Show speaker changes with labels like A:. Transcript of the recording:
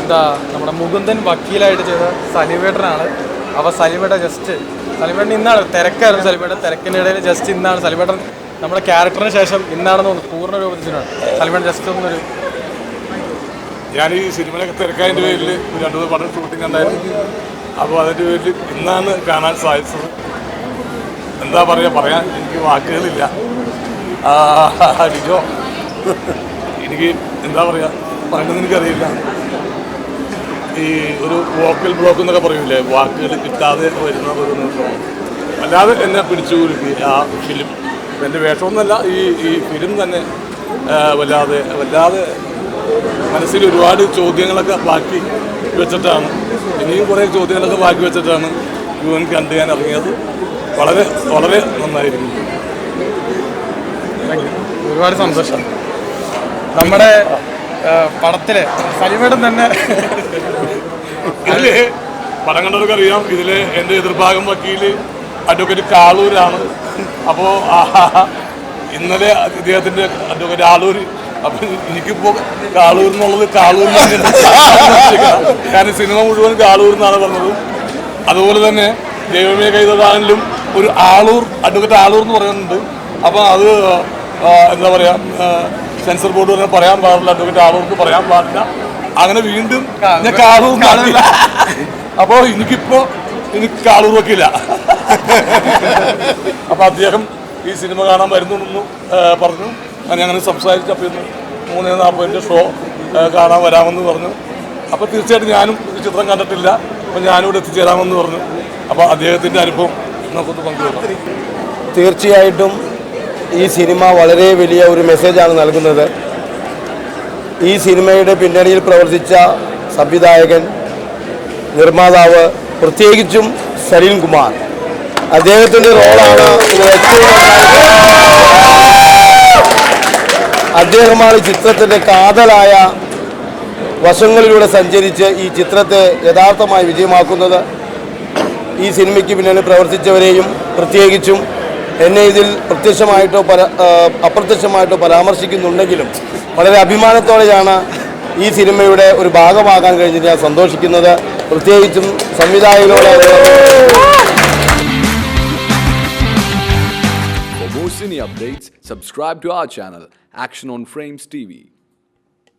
A: എന്താ നമ്മുടെ മുകുന്ദൻ വക്കീലായിട്ട് ചെയ്ത സലിവേട്ടനാണ് അവ സലിവേട്ട ജസ്റ്റ് സലിവേട്ടൻ ഇന്നാണ് തിരക്കായിരുന്നു സലിവേട്ടൻ തിരക്കിന്റെ ഇടയിൽ ജസ്റ്റ് ഇന്നാണ് സലിവേട്ടൻ നമ്മുടെ ക്യാരക്ടറിന് ശേഷം ഇന്നാണെന്ന് തോന്നുന്നു പൂർണ രൂപത്തിലാണ്. സലിവേട്ടൻ ജസ്റ്റ് ഒന്നൊരു
B: ഞാൻ ഈ സിനിമയിലൊക്കെ തിരക്കായതിന്റെ പേരിൽ രണ്ടു മൂന്ന് പടം ഷൂട്ടിംഗ് ഉണ്ടായിരുന്നു അപ്പോൾ അതിന്റെ പേരിൽ ഇന്നാണ് കാണാൻ സാധിച്ചത്. എന്താ പറയുക പറയാൻ എനിക്ക് വാക്കുകളില്ല. ലിജോ എനിക്ക് എന്താ പറയുക പറയണമെന്ന് എനിക്കറിയില്ല. ഈ ഒരു വോക്കൽ ബ്ലോക്ക് എന്നൊക്കെ പറയൂലേ? വാക്കുകൾ കിട്ടാതെ വരുന്ന ഒരു നിമിഷം. അല്ലാതെ എന്നെ പിടിച്ചു കുലുക്കി. ആ ഫിലിം എന്റെ വേഷമൊന്നുമല്ല ഈ ഈ ഫിലിം തന്നെ വല്ലാതെ വല്ലാതെ മനസ്സിൽ ഒരുപാട് ചോദ്യങ്ങളൊക്കെ ബാക്കി വെച്ചിട്ടാണ്. ഇനിയും കുറേ ചോദ്യങ്ങളൊക്കെ ബാക്കി വെച്ചിട്ടാണ് യുവൻ കണ്ട് ഞാൻ ഇറങ്ങിയത്. വളരെ വളരെ നന്നായിരുന്നു.
A: ഒരുപാട് സന്തോഷം. നമ്മുടെ പടത്തിലെ സലിമേടം തന്നെ.
B: ഇതിൽ പടം കണ്ടവർക്ക് അറിയാം ഇതിൽ എന്റെ എതിർഭാഗം വക്കീൽ അഡ്വക്കേറ്റ് കാളൂരാണ്. അപ്പോ ഇന്നലെ ഇദ്ദേഹത്തിന്റെ അഡ്വക്കേറ്റ് ആളൂർ അപ്പം എനിക്കിപ്പോൾ കാളൂർ എന്നുള്ളത് കാളൂർ കാരണം സിനിമ മുഴുവൻ കാളൂർ എന്നാണ് പറഞ്ഞത്. അതുപോലെ തന്നെ ദൈവമേ കൈതാനിലും ഒരു ആളൂർ അഡ്വക്കേറ്റ് ആളൂർ എന്ന് പറയുന്നുണ്ട്. അപ്പോൾ അത് എന്താ പറയുക സെൻസർ ബോർഡ് പറഞ്ഞാൽ പറയാൻ പാടില്ല അഡ്വക്കേറ്റ് ആളുകൾക്ക് പറയാൻ പാടില്ല. അങ്ങനെ വീണ്ടും ഞാൻ കാളൂർ കാണില്ല അപ്പോൾ എനിക്കിപ്പോ എനിക്ക് കാളൂർ വെക്കില്ല അപ്പൊ അദ്ദേഹം ഈ സിനിമ കാണാൻ വരുന്നുണ്ടെന്ന് എന്ന് പറഞ്ഞു. ഞാൻ അങ്ങനെ സംസാരിച്ചപ്പോൾ ഇന്ന് മൂന്ന് നാൽപ്പതിന്റെ ഷോ കാണാൻ വരാമെന്ന് പറഞ്ഞു. അപ്പോൾ തീർച്ചയായിട്ടും ഞാനും ഈ ചിത്രം കണ്ടിട്ടില്ല. അപ്പോൾ ഞാനും ഇവിടെ എത്തിച്ചേരാമെന്ന് പറഞ്ഞു. അപ്പോൾ അദ്ദേഹത്തിന്റെ അനുഭവം നമുക്കൊന്ന് പങ്കുവെക്കാം.
C: തീർച്ചയായിട്ടും ഈ സിനിമ വളരെ വലിയ ഒരു മെസ്സേജാണ് നൽകുന്നത്. ഈ സിനിമയുടെ പിന്നണിയിൽ പ്രവർത്തിച്ച സംവിധായകൻ നിർമ്മാതാവ് പ്രത്യേകിച്ചും സലീം കുമാർ. അദ്ദേഹത്തിന്റെ റോളാണ് അദ്ദേഹമാണ് ചിത്രത്തിന്റെ കാതലായ വശങ്ങളിലൂടെ സഞ്ചരിച്ച് ഈ ചിത്രത്തെ യഥാർത്ഥമായി വിജയമാക്കുന്നത്. ഈ സിനിമയ്ക്ക് പിന്നിൽ പ്രവർത്തിച്ചവരെയും പ്രത്യേകിച്ചും എന്നെ ഇതിൽ പ്രത്യക്ഷമായിട്ടോ പര അപ്രത്യക്ഷമായിട്ടോ പരാമർശിക്കുന്നുണ്ടെങ്കിലും വളരെ അഭിമാനത്തോടെയാണ് ഈ സിനിമയുടെ ഒരു ഭാഗമാകാൻ കഴിഞ്ഞിട്ട് ഞാൻ സന്തോഷിക്കുന്നത് പ്രത്യേകിച്ചും സംവിധായകനോട്
D: For more cine updates, subscribe to our channel, Action on Frames TV.